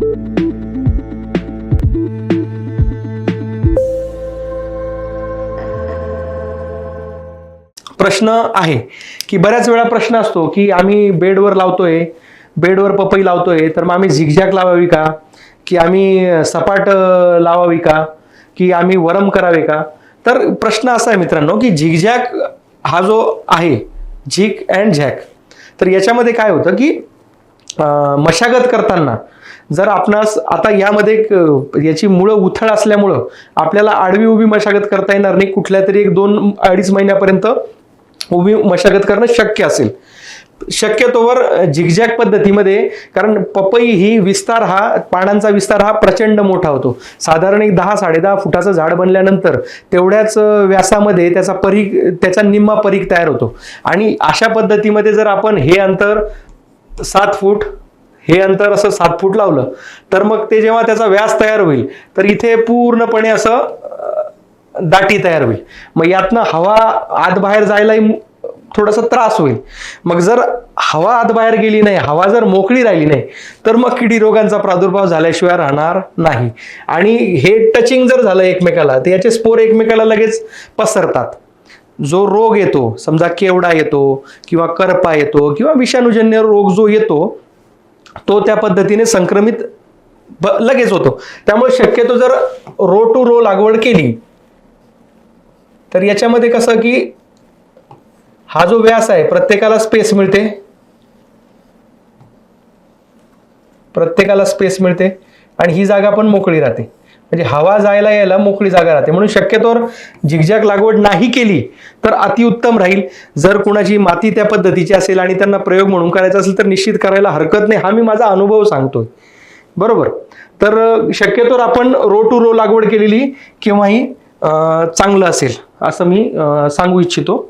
प्रश्न आहे की बऱ्याच वेळा प्रश्न असतो की आम्ही बेडवर लावतोय बेडवर पपई लावतोय तर मग आम्ही झिगझॅग लावावी का? की आम्ही सपाट लावावी का? की आम्ही वरम करावे का? तर प्रश्न असा आहे मित्रांनो की झिगझॅग हा जो आहे झिग अँड झॅक तर याच्यामध्ये काय होतं की मशागत करताना जर आपणास आता यामध्ये याची मुळं उथळ असल्यामुळं आपल्याला आडवी उभी मशागत करता येणार नाही कुठल्या तरी एक दोन अडीच महिन्यापर्यंत उभी मशागत करणं शक्य असेल. शक्यतोवर झिगझॅग पद्धतीमध्ये कारण पपई ही विस्तार हा पानांचा विस्तार हा प्रचंड मोठा होतो. साधारण एक दहा साडेदहा फुटाचं झाड बनल्यानंतर तेवढ्याच व्यासामध्ये त्याचा परीख त्याचा निम्मा परीख तयार होतो. आणि अशा पद्धतीमध्ये जर आपण हे अंतर सात फूट हे अंतर असं सात फूट लावलं. तर मग ते जेव्हा त्याचा व्यास तयार होईल तर इथे पूर्णपणे असं दाटी तयार होईल. मग यातनं हवा आत बाहेर जायलाही थोडासा त्रास होईल. मग जर हवा आत बाहेर गेली नाही हवा जर मोकळी राहिली नाही तर मग किडी रोगांचा प्रादुर्भाव झाल्याशिवाय राहणार नाही. आणि हे टचिंग जर झालं एकमेकाला तर याचे स्पोर एकमेकाला लगेच पसरतात. जो रोग येतो समजा केवडा येतो किंवा करपा येतो किंवा विषाणूजन्य रोग जो येतो तो त्या पद्धतीने संक्रमित लगेच होतो. त्यामुळे शक्यतो जर रो टू रो लागवड केली तर याच्यामध्ये कसं की हा जो व्यास आहे प्रत्येकाला स्पेस मिळते. प्रत्येकाला स्पेस मिळते आणि ही जागा पण मोकळी राहते. म्हणजे हवा जायला यायला मोकळी जागा राहते. म्हणून शक्यतोवर झिगझॅग लागवड नाही केली तर अतिउत्तम राहील. जर कुणाची माती त्या पद्धतीची असेल आणि त्यांना प्रयोग म्हणून करायचा असेल तर निश्चित करायला हरकत नाही. हा मी माझा अनुभव सांगतोय. बरोबर? तर शक्यतोवर आपण रो टू रो लागवड केलेली केव्हाही चांगलं असेल असं मी सांगू इच्छितो.